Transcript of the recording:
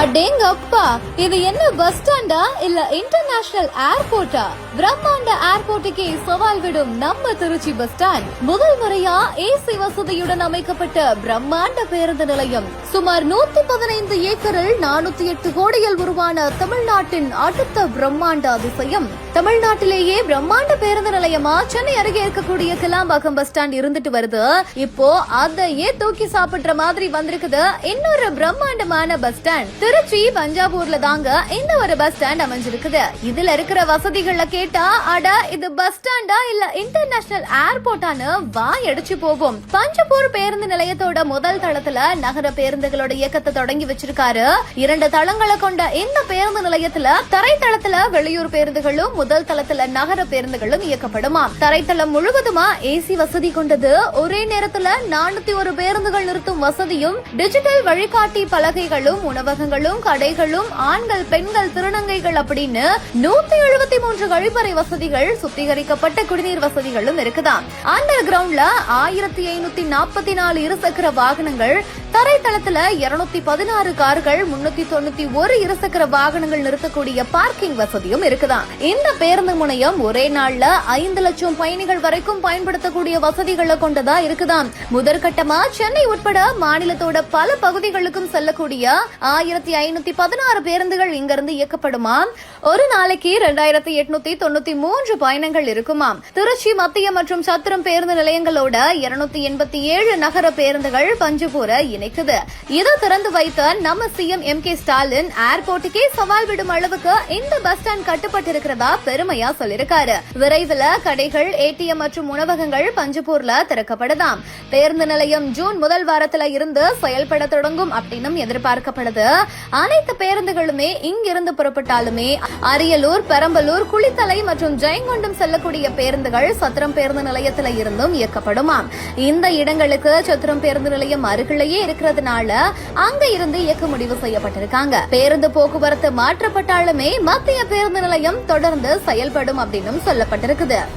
அடேங்கப்பா இது என்ன பஸ் ஸ்டாண்டா இல்ல இன்டர்நேஷனல் ஏர்போர்ட்டா பிரம்மாண்ட ஏர்போர்ட்டுக்கே சவால் விடும் நம்ம திருச்சி பஸ் ஸ்டாண்ட் முதல் முறையா ஏசி வசதியுடன் அமைக்கப்பட்ட பிரம்மாண்ட பேருந்து நிலையம். சுமார் நூத்தி பதினைந்து ஏக்கரில் நானூத்தி எட்டு கோடியில் உருவான தமிழ்நாட்டின் அடுத்த பிரம்மாண்ட அதிசயம். தமிழ்நாட்டிலேயே பிரம்மாண்ட பேருந்து நிலையமா? சென்னை அருகே இருக்கக்கூடிய கிளாம்பாக்கம் பஸ் ஸ்டாண்ட் இருந்துட்டு வருது. இப்போ அதையே தூக்கி சாப்பிடுற மாதிரி வந்திருக்குது. இன்னொரு பிரம்மாண்டமான பஸ் ஸ்டாண்ட். திருச்சி பஞ்சாபூர்ல தாங்க இந்த ஒரு பஸ் ஸ்டாண்ட் அமைஞ்சிருக்குது. இதுல இருக்கிற வசதிகள்ல கேட்டா அட இது பஸ் ஸ்டாண்டா இல்ல இன்டர்நேஷனல் ஏர்போர்ட்டான்னு வாய் அடிச்சு போகும். பஞ்சபூர் பேருந்து நிலையத்தோட முதல் தளத்துல நகர பேருந்துகளோட இயக்கத்தை தொடங்கி வச்சிருக்காரு. இரண்டு தளங்களை கொண்ட இந்த பேருந்து நிலையத்துல தரைத்தளத்துல வெளியூர் பேருந்துகளும் முதல் தளத்துல நகர பேருந்துகளும் இயக்கப்படுமா? தரைத்தளம் முழுவதுமா ஏசி வசதி கொண்டது? ஒரே நேரத்துல நானூத்தி ஒரு பேருந்துகள் நிறுத்தும் வசதியும் டிஜிட்டல் வழிகாட்டி பலகைகளும் உணவகங்களும் கடைகளும் ஆண்கள் பெண்கள் திருநங்கைகள் அப்படின்னு நூத்தி எழுபத்தி மூன்று கழிப்பறை வசதிகள் சுத்திகரிக்கப்பட்ட குடிநீர் வசதிகளும் இருக்குதாம் அண்டர் கிரவுண்ட்ல ஆயிரத்தி ஐநூத்தி நாற்பத்தி நாலு இருசக்கர வாகனங்கள் தரைத்தளத்துல இருநூத்தி பதினாறு கார்கள் முன்னூத்தி தொண்ணூத்தி ஒரு இருசக்கர வாகனங்கள் நிறுத்தக்கூடிய பார்க்கிங் வசதியும் இருக்குதான் இந்த பேருந்து முனையம் ஒரே நாள்ல ஐந்து லட்சம் பயணிகள் வரைக்கும் பயன்படுத்தக்கூடிய வசதிகளை கொண்டதா இருக்குதாம். முதற்கட்டமா சென்னை உட்பட மாநிலத்தோட பல பகுதிகளுக்கும் செல்லக்கூடிய ஆயிரத்தி ஐநூத்தி பதினாறு பேருந்துகள் இங்கிருந்து இயக்கப்படுமாம். ஒரு நாளைக்கு ரெண்டாயிரத்தி எட்நூத்தி தொண்ணூத்தி மூன்று பயணங்கள் இருக்குமாம். திருச்சி மத்திய மற்றும் சத்திரம் பேருந்து நிலையங்களோட இருநூத்தி எண்பத்தி ஏழு நகர பேருந்துகள் பஞ்சுபூரை இணைக்குது. இதை திறந்து வைத்த நம்ம சிஎம் எம் கே ஸ்டாலின் ஏர்போர்ட்டுக்கே சவால் விடும் அளவுக்கு இந்த பஸ் ஸ்டாண்ட் கட்டுப்பட்டிருக்கிறதா பெருமையா சொல்லிருக்காரு. விரைவில் கடைகள் ஏடிஎம் மற்றும் உணவகங்கள் பஞ்சபூர்ல திறக்கப்படுதாம். பேருந்து நிலையம் ஜூன் முதல் வாரத்துல இருந்து செயல்பட தொடங்கும் அப்படின்னும் எதிர்பார்க்கப்படுது. அனைத்து பேருந்துகளுமே இங்கிருந்து புறப்பட்டாலுமே அரியலூர் பெரம்பலூர் குளித்தலை மற்றும் ஜெயங்கொண்டம் செல்லக்கூடிய பேருந்துகள் சத்திரம் பேருந்து நிலையத்துல இருந்தும் இயக்கப்படுமாம். இந்த இடங்களுக்கு சத்திரம் பேருந்து நிலையம் அருகிலேயே இருக்கிறதுனால அங்க இருந்து இயக்க முடிவு செய்யப்பட்டிருக்காங்க. பேருந்து போக்குவரத்து மாற்றப்பட்டாலுமே மத்திய பேருந்து நிலையம் தொடர்ந்து செயல்படும் அப்படின்னும் சொல்லப்பட்டிருக்குது.